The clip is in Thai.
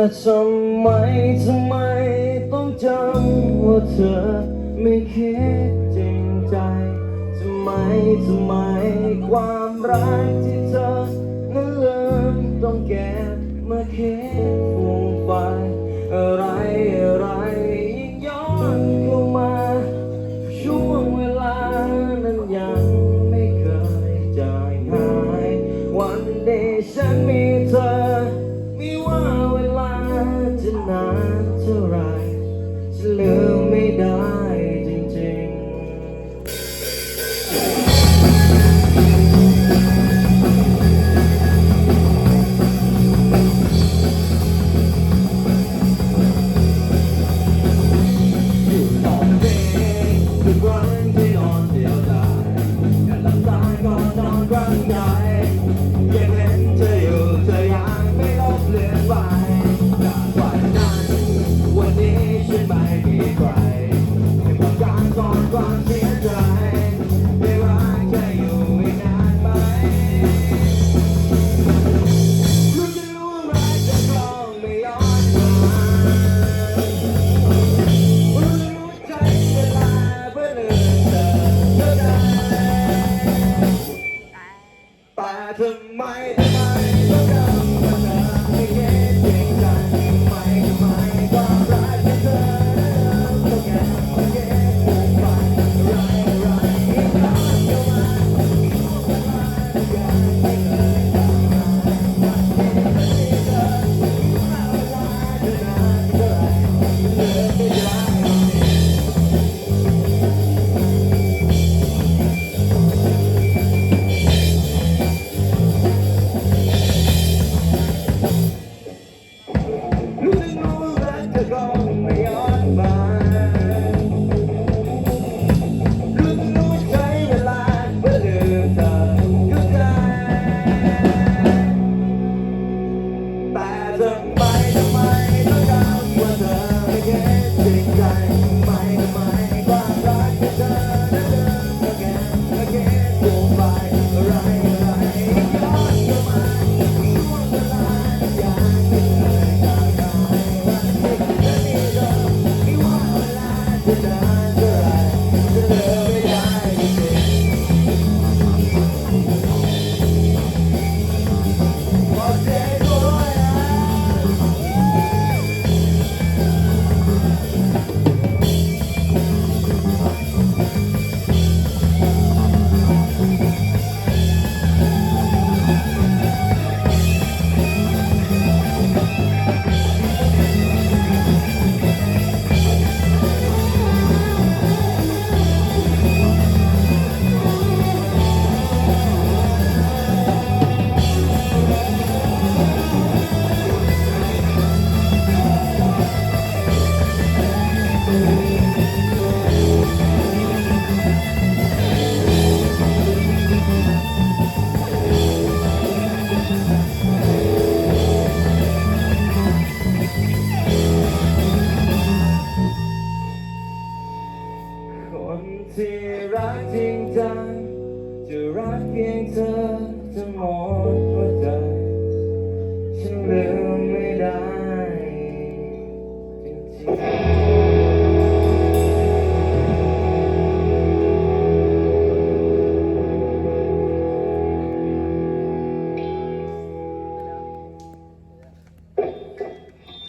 ทำไมทำไมต้องจำว่าเธอไม่คิดจริงใจทำไมทำไมความรักที่เธอนั้นเลิมต้องแก็บมาคิดฟูมไฟอะไรอะไรยิ่งย้อนเข้ามาช่วงเวลานั้นยังไม่เคยจางหาย วันเดฉันมีเธอไม่ วั the time to rock into tomorrow.